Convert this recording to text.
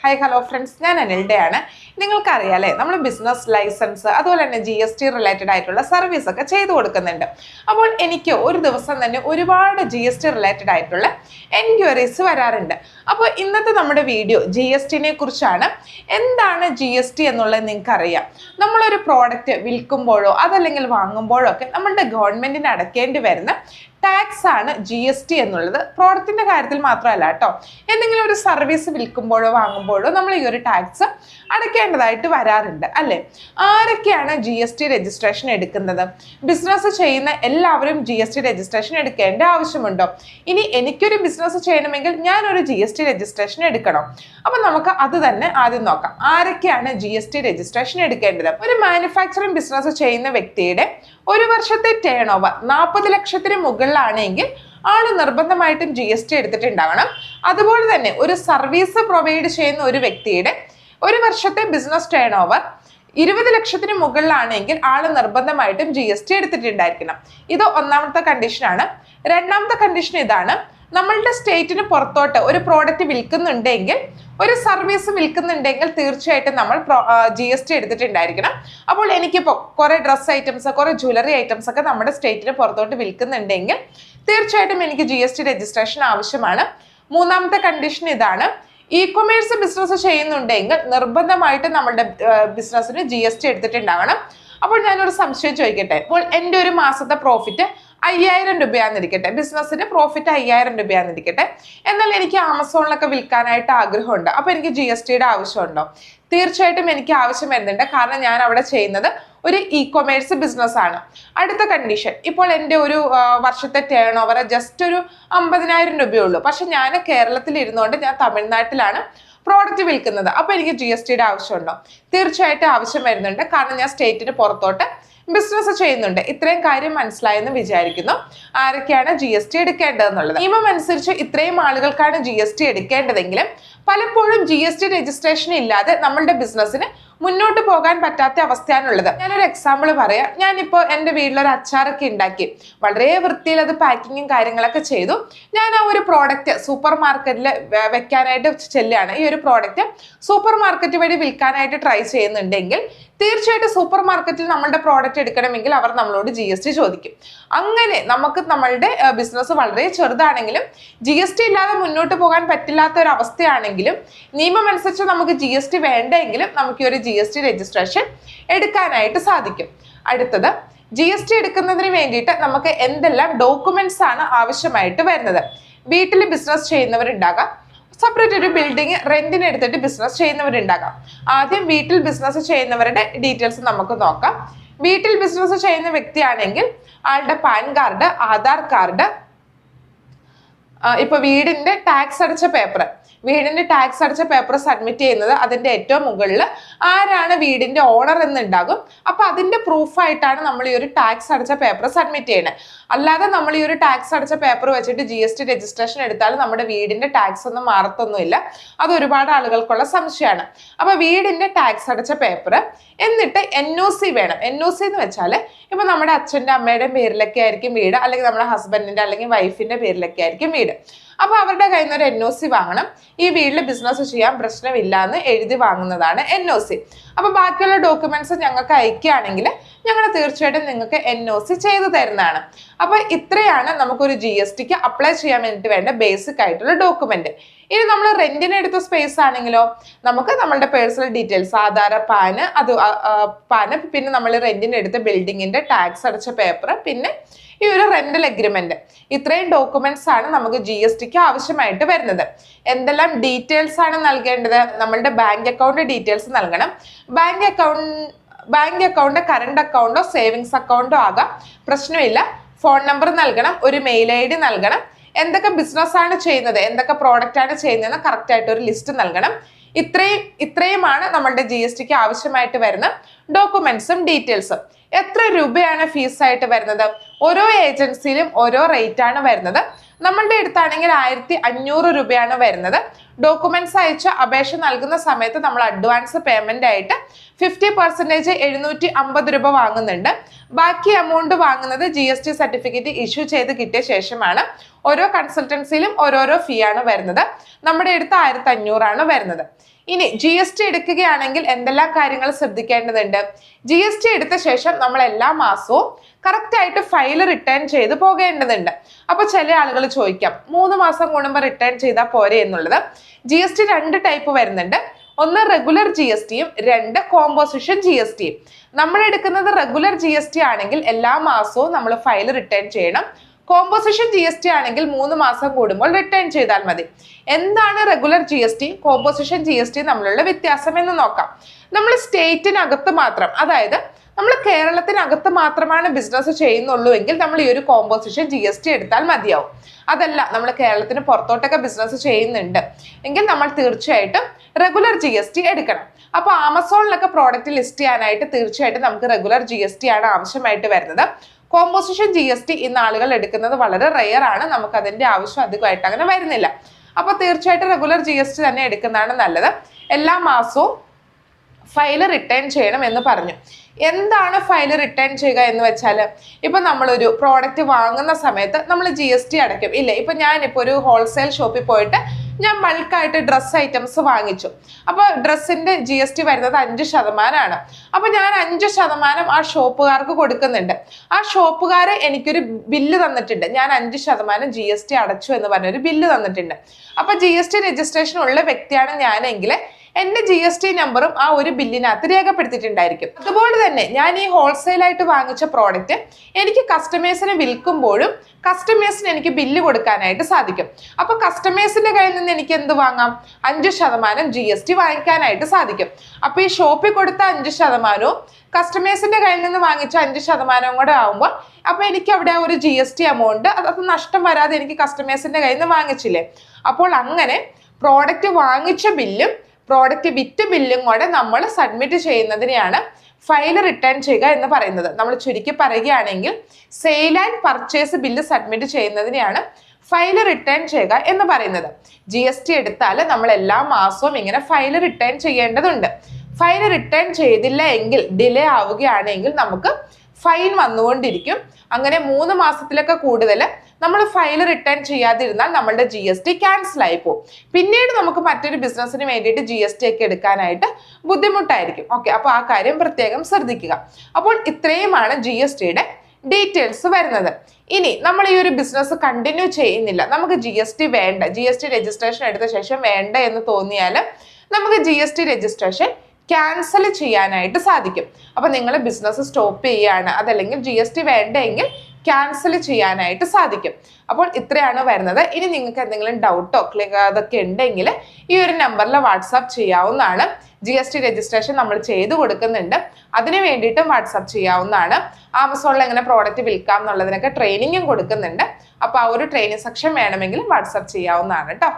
Hi hello friends ഞാൻ അനിൽഡയാണ്. നിങ്ങൾക്കറിയാലേ നമ്മൾ business licence അതുപോലെ തന്നെ ജി എസ് ടി റിലേറ്റഡ് ആയിട്ടുള്ള സർവീസ് ഒക്കെ ചെയ്തു കൊടുക്കുന്നുണ്ട്. അപ്പോൾ എനിക്ക് ഒരു ദിവസം തന്നെ ഒരുപാട് ജി എസ് ടി റിലേറ്റഡ് ആയിട്ടുള്ള എൻക്വയറീസ് വരാറുണ്ട്. അപ്പോൾ ഇന്നത്തെ നമ്മുടെ വീഡിയോ ജി എസ് ടിനെ കുറിച്ചാണ്. എന്താണ് ജി എസ് ടി എന്നുള്ളത് നിങ്ങൾക്കറിയാം. നമ്മളൊരു പ്രോഡക്റ്റ് വിൽക്കുമ്പോഴോ അതല്ലെങ്കിൽ വാങ്ങുമ്പോഴോ ഒക്കെ നമ്മളുടെ ഗവൺമെന്റിന് അടയ്ക്കേണ്ടി വരുന്ന ടാക്സ് ആണ് ജി എസ് ടി എന്നുള്ളത്. പ്രോഡക്റ്റിന്റെ കാര്യത്തിൽ മാത്രമല്ല കേട്ടോ. എന്തെങ്കിലും ഒരു സർവീസ് വിൽക്കുമ്പോഴോ വാങ്ങുമ്പോഴോ നമ്മൾ ഈ ഒരു ടാക്സ് അടയ്ക്കേണ്ടതായിട്ട് വരാറുണ്ട് അല്ലേ? ആരൊക്കെയാണ് ജി എസ് ടി രജിസ്ട്രേഷൻ എടുക്കുന്നത്? ബിസിനസ് ചെയ്യുന്ന എല്ലാവരും ജി എസ് ടി രജിസ്ട്രേഷൻ എടുക്കേണ്ട ആവശ്യമുണ്ടോ? ഇനി എനിക്കൊരു ബിസിനസ് ചെയ്യണമെങ്കിൽ ഞാനൊരു ജി എസ് ടി രജിസ്ട്രേഷൻ എടുക്കണം. അപ്പൊ നമുക്ക് അത് തന്നെ ആദ്യം നോക്കാം. ആരൊക്കെയാണ് ജി എസ് ടി രജിസ്ട്രേഷൻ എടുക്കേണ്ടത്? ഒരു മാനുഫാക്ചറിംഗ് ബിസിനസ് ചെയ്യുന്ന വ്യക്തിയുടെ ഒരു വർഷത്തെ ടേൺ ഓവർ നാൽപ്പത് ലക്ഷത്തിന് മുകളിലാണെങ്കിൽ ആൾ നിർബന്ധമായിട്ടും ജി എസ് ടി എടുത്തിട്ടുണ്ടാവണം. അതുപോലെ തന്നെ ഒരു സർവീസ് പ്രൊവൈഡ് ചെയ്യുന്ന ഒരു വ്യക്തിയുടെ ഒരു വർഷത്തെ ബിസിനസ് ടേൺ ഓവർ ഇരുപത് ലക്ഷത്തിന് മുകളിലാണെങ്കിൽ ആൾ നിർബന്ധമായിട്ടും ജി എസ് ടി എടുത്തിട്ടുണ്ടായിരിക്കണം. ഇത് ഒന്നാമത്തെ കണ്ടീഷനാണ് രണ്ടാമത്തെ കണ്ടീഷൻ ഇതാണ്. നമ്മളുടെ സ്റ്റേറ്റിന് പുറത്തോട്ട് ഒരു പ്രോഡക്റ്റ് വിൽക്കുന്നുണ്ടെങ്കിൽ ഒരു സർവീസ് വിൽക്കുന്നുണ്ടെങ്കിൽ തീർച്ചയായിട്ടും നമ്മൾ ജി എസ് ടി എടുത്തിട്ടുണ്ടായിരിക്കണം. അപ്പോൾ എനിക്കിപ്പോൾ കുറേ ഡ്രസ്സ് ഐറ്റംസ് കുറേ ജ്വല്ലറി ഐറ്റംസ് ഒക്കെ നമ്മുടെ സ്റ്റേറ്റിന് പുറത്തോട്ട് വിൽക്കുന്നുണ്ടെങ്കിൽ തീർച്ചയായിട്ടും എനിക്ക് ജി എസ് ടി രജിസ്ട്രേഷൻ ആവശ്യമാണ്. മൂന്നാമത്തെ കണ്ടീഷൻ ഇതാണ് ഇ കൊമേഴ്സ് ബിസിനസ് ചെയ്യുന്നുണ്ടെങ്കിൽ നിർബന്ധമായിട്ടും നമ്മളുടെ ബിസിനസ്സിന് ജി എസ് ടി എടുത്തിട്ടുണ്ടാകണം അപ്പോൾ ഞാനൊരു സംശയം ചോദിക്കട്ടെ? അപ്പോൾ എന്റെ ഒരു മാസത്തെ പ്രോഫിറ്റ് അയ്യായിരം രൂപയാന്നിരിക്കട്ടെ. ബിസിനസ്സിന്റെ പ്രോഫിറ്റ് അയ്യായിരം രൂപയാന്നിരിക്കട്ടെ. എന്നാൽ എനിക്ക് ആമസോണിലൊക്കെ വിൽക്കാനായിട്ട് ആഗ്രഹമുണ്ട്. അപ്പോൾ എനിക്ക് ജി എസ് ടിയുടെ ആവശ്യമുണ്ടോ? തീർച്ചയായിട്ടും എനിക്ക് ആവശ്യം വരുന്നുണ്ട്. കാരണം ഞാൻ അവിടെ ചെയ്യുന്നത് ഒരു ഇ കൊമേഴ്സ് ബിസിനസ് ആണ്. അടുത്ത കണ്ടീഷൻ ഇപ്പോൾ എന്റെ ഒരു വർഷത്തെ ടേൺ ഓവർ ജസ്റ്റ് ഒരു അമ്പതിനായിരം രൂപയുള്ളൂ. പക്ഷെ ഞാൻ കേരളത്തിൽ ഇരുന്നുകൊണ്ട് ഞാൻ തമിഴ്നാട്ടിലാണ് പ്രോഡക്റ്റ് വിൽക്കുന്നത്. അപ്പോൾ എനിക്ക് ജി എസ് ടിയുടെ ആവശ്യമുണ്ടോ? തീർച്ചയായിട്ടും ആവശ്യം വരുന്നുണ്ട്. കാരണം ഞാൻ സ്റ്റേറ്റിന് പുറത്തോട്ട് ബിസിനസ് ചെയ്യുന്നുണ്ട്. ഇത്രയും കാര്യം മനസ്സിലായെന്ന് വിചാരിക്കുന്നു. ആരൊക്കെയാണ് ജി എസ് ടി എടുക്കേണ്ടതെന്നുള്ളത്? നിയമം അനുസരിച്ച് ഇത്രയും ആളുകൾക്കാണ് ജി എസ് ടി എടുക്കേണ്ടതെങ്കിലും പലപ്പോഴും ജി എസ് ടി രജിസ്ട്രേഷൻ ഇല്ലാതെ നമ്മളുടെ ബിസിനസ്സിന് മുന്നോട്ട് പോകാൻ പറ്റാത്ത അവസ്ഥയാണുള്ളത്. ഞാനൊരു എക്സാമ്പിൾ പറയാം. ഞാനിപ്പോൾ എന്റെ വീട്ടിലൊരു അച്ചാറൊക്കെ ഉണ്ടാക്കി. വളരെ വൃത്തിയിൽ അത് പാക്കിങ്ങും കാര്യങ്ങളൊക്കെ ചെയ്തു. ഞാൻ ആ ഒരു പ്രോഡക്റ്റ് സൂപ്പർ മാർക്കറ്റിൽ വെക്കാനായിട്ട് ചെല്ലുകയാണ്. ഈ ഒരു പ്രോഡക്റ്റ് സൂപ്പർ മാർക്കറ്റ് വഴി വിൽക്കാനായിട്ട് ട്രൈ ചെയ്യുന്നുണ്ടെങ്കിൽ തീർച്ചയായിട്ടും സൂപ്പർ മാർക്കറ്റിൽ നമ്മളുടെ പ്രോഡക്റ്റ് എടുക്കണമെങ്കിൽ അവർ നമ്മളോട് ജി എസ് ടി ചോദിക്കും. അങ്ങനെ നമുക്ക് നമ്മളുടെ ബിസിനസ് വളരെ ചെറുതാണെങ്കിലും ജി എസ് ടി ഇല്ലാതെ മുന്നോട്ട് പോകാൻ പറ്റില്ലാത്ത ഒരു അവസ്ഥയാണെങ്കിലും നിയമം അനുസരിച്ച് നമുക്ക് ജി എസ് ടി വേണ്ടെങ്കിലും നമുക്ക് ഈ ഒരു ജി എസ് ടി രജിസ്ട്രേഷൻ എടുക്കാനായിട്ട് സാധിക്കും. അടുത്തത് ജി എസ് ടി എടുക്കുന്നതിന് വേണ്ടിയിട്ട് നമുക്ക് എന്തെല്ലാം ഡോക്യുമെന്റ്സ് ആണ് ആവശ്യമായിട്ട് വരുന്നത്? വീട്ടിൽ ബിസിനസ് ചെയ്യുന്നവരുണ്ടാകാം. സെപ്പറേറ്റ് ഒരു ബിൽഡിംഗ് റെന്റിന് എടുത്തിട്ട് ബിസിനസ് ചെയ്യുന്നവരുണ്ടാകാം. ആദ്യം വീട്ടിൽ ബിസിനസ് ചെയ്യുന്നവരുടെ ഡീറ്റെയിൽസ് നമുക്ക് നോക്കാം. വീട്ടിൽ ബിസിനസ് ചെയ്യുന്ന വ്യക്തിയാണെങ്കിൽ ആളുടെ പാൻ കാർഡ് ആധാർ കാർഡ് ഇപ്പൊ വീടിന്റെ ടാക്സ് അടച്ച പേപ്പർ വീടിന്റെ ടാക്സ് അടച്ച പേപ്പർ സബ്മിറ്റ് ചെയ്യുന്നത് അതിന്റെ ഏറ്റവും മുകളിൽ ആരാണ് വീടിന്റെ ഓണർ എന്നുണ്ടാകും. അപ്പൊ അതിന്റെ പ്രൂഫായിട്ടാണ് നമ്മൾ ഈ ഒരു ടാക്സ് അടച്ച പേപ്പർ സബ്മിറ്റ് ചെയ്യുന്നത്. അല്ലാതെ നമ്മൾ ഈ ഒരു ടാക്സ് അടച്ച പേപ്പർ വെച്ചിട്ട് ജി എസ് ടി രജിസ്ട്രേഷൻ എടുത്താൽ നമ്മുടെ വീടിന്റെ ടാക്സ് ഒന്നും മാറത്തൊന്നുമില്ല. അത് ഒരുപാട് ആളുകൾക്കുള്ള സംശയമാണ്. അപ്പൊ വീടിന്റെ ടാക്സ് അടച്ച പേപ്പർ എന്നിട്ട് എൻ ഒ സി വേണം. എൻ ഒ സി എന്ന് വെച്ചാൽ ഇപ്പൊ നമ്മുടെ അച്ഛന്റെ അമ്മയുടെ പേരിലൊക്കെ ആയിരിക്കും വീട് അല്ലെങ്കിൽ നമ്മുടെ ഹസ്ബൻഡിന്റെ അല്ലെങ്കിൽ വൈഫിന്റെ പേരിലൊക്കെ ആയിരിക്കും വീട്. അപ്പൊ അവരുടെ കയ്യിൽ നിന്ന് ഒരു എൻ ഒ സി വാങ്ങണം. ഈ വീട്ടിൽ ബിസിനസ് ചെയ്യാൻ പ്രശ്നമില്ല എന്ന് എഴുതി വാങ്ങുന്നതാണ് എൻ ഒ സി അപ്പൊ ബാക്കിയുള്ള ഡോക്യുമെന്റ്സ് ഞങ്ങൾക്ക് അയക്കുകയാണെങ്കിൽ ഞങ്ങൾ തീർച്ചയായിട്ടും നിങ്ങൾക്ക് എൻ ഒ സി ചെയ്തു തരുന്നതാണ്. അപ്പൊ ഇത്രയാണ് നമുക്കൊരു ജി എസ് ടിക്ക് അപ്ലൈ ചെയ്യാൻ വേണ്ടിയിട്ട് വേണ്ട ബേസിക് ആയിട്ടുള്ള ഡോക്യുമെന്റ് ഇനി നമ്മൾ റെന്റിന് എടുത്ത സ്പേസ് ആണെങ്കിലോ നമുക്ക് നമ്മളുടെ പേഴ്സണൽ ഡീറ്റെയിൽസ് ആധാർ പാന് അത് പാന് പിന്നെ നമ്മൾ റെന്റിന് എടുത്ത ബിൽഡിങ്ങിന്റെ ടാക്സ് അടച്ച പേപ്പർ പിന്നെ ഈ ഒരു റെന്റൽ അഗ്രിമെന്റ് ഇത്രയും ഡോക്യുമെന്റ്സ് ആണ് നമുക്ക് ജി എസ് ടിക്ക് ആവശ്യമായിട്ട് വരുന്നത്. എന്തെല്ലാം ഡീറ്റെയിൽസ് ആണ് നൽകേണ്ടത്? നമ്മളുടെ ബാങ്ക് അക്കൗണ്ട് ഡീറ്റെയിൽസ് നൽകണം. Bank account bank account current അക്കൗണ്ടോ savings അക്കൗണ്ടോ ആകാം. പ്രശ്നമില്ല. ഫോൺ നമ്പർ നൽകണം. ഒരു മെയിൽ ഐ ഡി നൽകണം. എന്തൊക്കെ ബിസിനസ് ആണ് ചെയ്യുന്നത്? എന്തൊക്കെ പ്രോഡക്റ്റ് ആണ് ചെയ്യുന്നതെന്ന് കറക്റ്റ് ആയിട്ട് ഒരു ലിസ്റ്റ് നൽകണം. ഇത്രയും ഇത്രയുമാണ് നമ്മളുടെ ജി എസ് ടിക്ക് ആവശ്യമായിട്ട് വരുന്ന ഡോക്യുമെന്റ്സും ഡീറ്റെയിൽസും എത്ര രൂപയാണ് ഫീസ് ആയിട്ട് വരുന്നത്? ഓരോ ഏജൻസിയിലും ഓരോ റേറ്റ് ആണ് വരുന്നത്. നമ്മളുടെ അടുത്താണെങ്കിൽ ആയിരത്തി അഞ്ഞൂറ് രൂപയാണ് വരുന്നത്. ഡോക്യുമെന്റ്സ് അയച്ച് അപേക്ഷ നൽകുന്ന സമയത്ത് നമ്മൾ അഡ്വാൻസ് പേയ്മെന്റ് ആയിട്ട് ഫിഫ്റ്റി പെർസെന്റേജ് എഴുന്നൂറ്റി അമ്പത് രൂപ വാങ്ങുന്നുണ്ട്. ബാക്കി എമൗണ്ട് വാങ്ങുന്നത് G S T certificate issue ചെയ്ത് കിട്ടിയ ശേഷമാണ് ഓരോ കൺസൾട്ടൻസിയിലും ഓരോരോ ഫീ ആണ് വരുന്നത്. നമ്മുടെ അടുത്ത് ആയിരത്തി അഞ്ഞൂറാണ് വരുന്നത്. ഇനി ജി എസ് ടി എടുക്കുകയാണെങ്കിൽ എന്തെല്ലാം കാര്യങ്ങൾ ശ്രദ്ധിക്കേണ്ടതുണ്ട്? ജി എസ് ടി എടുത്ത ശേഷം നമ്മൾ എല്ലാ മാസവും കറക്റ്റായിട്ട് ഫയൽ റിട്ടേൺ ചെയ്ത് പോകേണ്ടതുണ്ട്. അപ്പോൾ ചില ആളുകൾ ചോദിക്കാം മൂന്ന് മാസം കൂടുമ്പോൾ റിട്ടേൺ ചെയ്താൽ പോരെ എന്നുള്ളത്? ജി എസ് ടി രണ്ട് ടൈപ്പ് വരുന്നുണ്ട്. ഒന്ന് റെഗുലർ ജി എസ് ടിയും രണ്ട് കോമ്പോസിഷൻ ജി എസ് ടിയും നമ്മൾ എടുക്കുന്നത് റെഗുലർ ജി എസ് ടി ആണെങ്കിൽ എല്ലാ മാസവും നമ്മൾ ഫയൽ റിട്ടേൺ ചെയ്യണം. കോമ്പോസിഷൻ ജി എസ് ടി ആണെങ്കിൽ മൂന്ന് മാസം കൂടുമ്പോൾ റിട്ടേൺ ചെയ്താൽ മതി. എന്താണ് regular G S T composition G S T തമ്മിലുള്ള വ്യത്യാസം എന്ന് നോക്കാം. നമ്മൾ സ്റ്റേറ്റിനകത്ത് മാത്രം അതായത് നമ്മൾ കേരളത്തിനകത്ത് മാത്രമാണ് ബിസിനസ് ചെയ്യുന്നുള്ളൂ എങ്കിൽ നമ്മൾ ഈ ഒരു കോമ്പോസിഷൻ ജി എസ് ടി എടുത്താൽ മതിയാവും. അതല്ല നമ്മൾ കേരളത്തിന് പുറത്തോട്ടൊക്കെ ബിസിനസ് ചെയ്യുന്നുണ്ട്. എങ്കിൽ നമ്മൾ തീർച്ചയായിട്ടും റെഗുലർ ജി എസ് ടി എടുക്കണം. അപ്പോൾ ആമസോണിലൊക്കെ പ്രോഡക്റ്റ് ലിസ്റ്റ് ചെയ്യാനായിട്ട് തീർച്ചയായിട്ടും നമുക്ക് റെഗുലർ ജി എസ് ടി ആണ് ആവശ്യമായിട്ട് വരുന്നത്. കോമ്പോസിഷൻ ജി എസ് ടി ഇന്ന് ആളുകൾ എടുക്കുന്നത് വളരെ റെയർ ആണ്. നമുക്ക് അതിന്റെ ആവശ്യം അധികമായിട്ട് അങ്ങനെ വരുന്നില്ല. അപ്പോൾ തീർച്ചയായിട്ടും റെഗുലർ ജി എസ് ടി തന്നെ എടുക്കുന്നതാണ് നല്ലത്. എല്ലാ മാസവും ഫയൽ റിട്ടേൺ ചെയ്യണം എന്ന് പറഞ്ഞു. എന്താണ് ഫയൽ റിട്ടേൺ ചെയ്യുക എന്ന് വെച്ചാൽ ഇപ്പം നമ്മളൊരു പ്രോഡക്റ്റ് വാങ്ങുന്ന സമയത്ത് നമ്മൾ ജി എസ് ടി അടയ്ക്കും. ഇല്ലേ? ഇപ്പം ഞാനിപ്പോൾ ഒരു ഹോൾസെയിൽ ഷോപ്പിൽ പോയിട്ട് ഞാൻ ബൾക്കായിട്ട് ഡ്രസ്സ് ഐറ്റംസ് വാങ്ങിച്ചു. അപ്പോൾ ഡ്രസ്സിന്റെ ജി എസ് ടി വരുന്നത് അഞ്ച് ശതമാനമാണ്. അപ്പോൾ ഞാൻ അഞ്ച് ശതമാനം ആ ഷോപ്പുകാർക്ക് കൊടുക്കുന്നുണ്ട്. ആ ഷോപ്പുകാരെ എനിക്കൊരു ബില്ല് തന്നിട്ടുണ്ട്. ഞാൻ അഞ്ച് ശതമാനം ജി എസ് ടി അടച്ചു എന്ന് പറഞ്ഞൊരു ബില്ല് തന്നിട്ടുണ്ട്. അപ്പോൾ ജി എസ് ടി രജിസ്ട്രേഷൻ ഉള്ള വ്യക്തിയാണ് ഞാനെങ്കിൽ എന്റെ ജി എസ് ടി നമ്പറും ആ ഒരു ബില്ലിനകത്ത് രേഖപ്പെടുത്തിയിട്ടുണ്ടായിരിക്കും. അതുപോലെ തന്നെ ഞാൻ ഈ ഹോൾസെയിൽ ആയിട്ട് വാങ്ങിച്ച പ്രോഡക്റ്റ് എനിക്ക് കസ്റ്റമേഴ്സിന് വിൽക്കുമ്പോഴും കസ്റ്റമേഴ്സിന് എനിക്ക് ബില്ല് കൊടുക്കാനായിട്ട് സാധിക്കും. അപ്പൊ കസ്റ്റമേഴ്സിന്റെ കയ്യിൽ നിന്ന് എനിക്ക് എന്ത് വാങ്ങാം? അഞ്ച് ശതമാനം ജി എസ് ടി വാങ്ങിക്കാനായിട്ട് സാധിക്കും. അപ്പൊ ഈ ഷോപ്പിൽ കൊടുത്ത അഞ്ച് ശതമാനവും കസ്റ്റമേഴ്സിന്റെ കയ്യിൽ നിന്ന് വാങ്ങിച്ച അഞ്ച് ശതമാനവും കൂടെ ആവുമ്പോൾ അപ്പൊ എനിക്ക് അവിടെ ഒരു ജി എസ് ടി എമൗണ്ട് അത് നഷ്ടം വരാതെ എനിക്ക് കസ്റ്റമേഴ്സിന്റെ കയ്യിൽ നിന്ന് വാങ്ങിച്ചില്ലേ? അപ്പോൾ അങ്ങനെ പ്രോഡക്റ്റ് വാങ്ങിച്ച ബില്ലും പ്രോഡക്റ്റ് വിറ്റ് ബില്ലും കൂടെ നമ്മൾ സബ്മിറ്റ് ചെയ്യുന്നതിനെയാണ് ഫയൽ റിട്ടേൺ ചെയ്യുക എന്ന് പറയുന്നത്. നമ്മൾ ചുരുക്കി പറയുകയാണെങ്കിൽ sale and purchase bill submit ചെയ്യുന്നതിനെയാണ് file return ചെയ്യുക എന്ന് പറയുന്നത്. ജി എസ് ടി എടുത്താൽ നമ്മൾ എല്ലാ മാസവും ഇങ്ങനെ ഫയൽ റിട്ടേൺ ചെയ്യേണ്ടതുണ്ട്. ഫയൽ റിട്ടേൺ ചെയ്തില്ല എങ്കിൽ ഡിലേ ആവുകയാണെങ്കിൽ നമുക്ക് ഫൈൻ വന്നുകൊണ്ടിരിക്കും. അങ്ങനെ മൂന്ന് മാസത്തിലൊക്കെ കൂടുതൽ നമ്മൾ ഫയൽ റിട്ടേൺ ചെയ്യാതിരുന്നാൽ നമ്മളുടെ ജി എസ് ടി ക്യാൻസൽ ആയി പോകും. പിന്നീട് നമുക്ക് മറ്റൊരു ബിസിനസ്സിന് വേണ്ടിയിട്ട് ജി എസ് ടി ഒക്കെ എടുക്കാനായിട്ട് ബുദ്ധിമുട്ടായിരിക്കും. ഓക്കെ അപ്പോൾ ആ കാര്യം പ്രത്യേകം ശ്രദ്ധിക്കുക. അപ്പോൾ ഇത്രയുമാണ് ജി എസ് ടിയുടെ ഡീറ്റെയിൽസ് വരുന്നത്. ഇനി നമ്മൾ ഈ ഒരു ബിസിനസ് കണ്ടിന്യൂ ചെയ്യുന്നില്ല. നമുക്ക് ജി എസ് ടി വേണ്ട. ജി എസ് ടി രജിസ്ട്രേഷൻ എടുത്ത ശേഷം വേണ്ട എന്ന് തോന്നിയാൽ നമുക്ക് G S T registration cancel ചെയ്യാനായിട്ട് സാധിക്കും. അപ്പം നിങ്ങൾ ബിസിനസ് സ്റ്റോപ്പ് ചെയ്യുകയാണ് അതല്ലെങ്കിൽ ജി എസ് ടി വേണ്ടെങ്കിൽ ക്യാൻസൽ ചെയ്യാനായിട്ട് സാധിക്കും. അപ്പോൾ ഇത്രയാണ് വരുന്നത്. ഇനി നിങ്ങൾക്ക് എന്തെങ്കിലും ഡൗട്ടോ അതൊക്കെ ഉണ്ടെങ്കിൽ ഈ ഒരു നമ്പറിൽ വാട്സാപ്പ് ചെയ്യാവുന്നതാണ്. ജി എസ് ടി രജിസ്ട്രേഷൻ നമ്മൾ ചെയ്തു കൊടുക്കുന്നുണ്ട്. അതിന് വേണ്ടിയിട്ടും വാട്സാപ്പ് ചെയ്യാവുന്നതാണ്. ആമസോണിൽ എങ്ങനെ പ്രോഡക്റ്റ് വിൽക്കാം എന്നുള്ളതിനൊക്കെ ട്രെയിനിങ്ങും കൊടുക്കുന്നുണ്ട്. അപ്പോൾ ആ ഒരു ട്രെയിനിങ് സെക്ഷൻ വേണമെങ്കിൽ വാട്സാപ്പ് ചെയ്യാവുന്നതാണ് കേട്ടോ.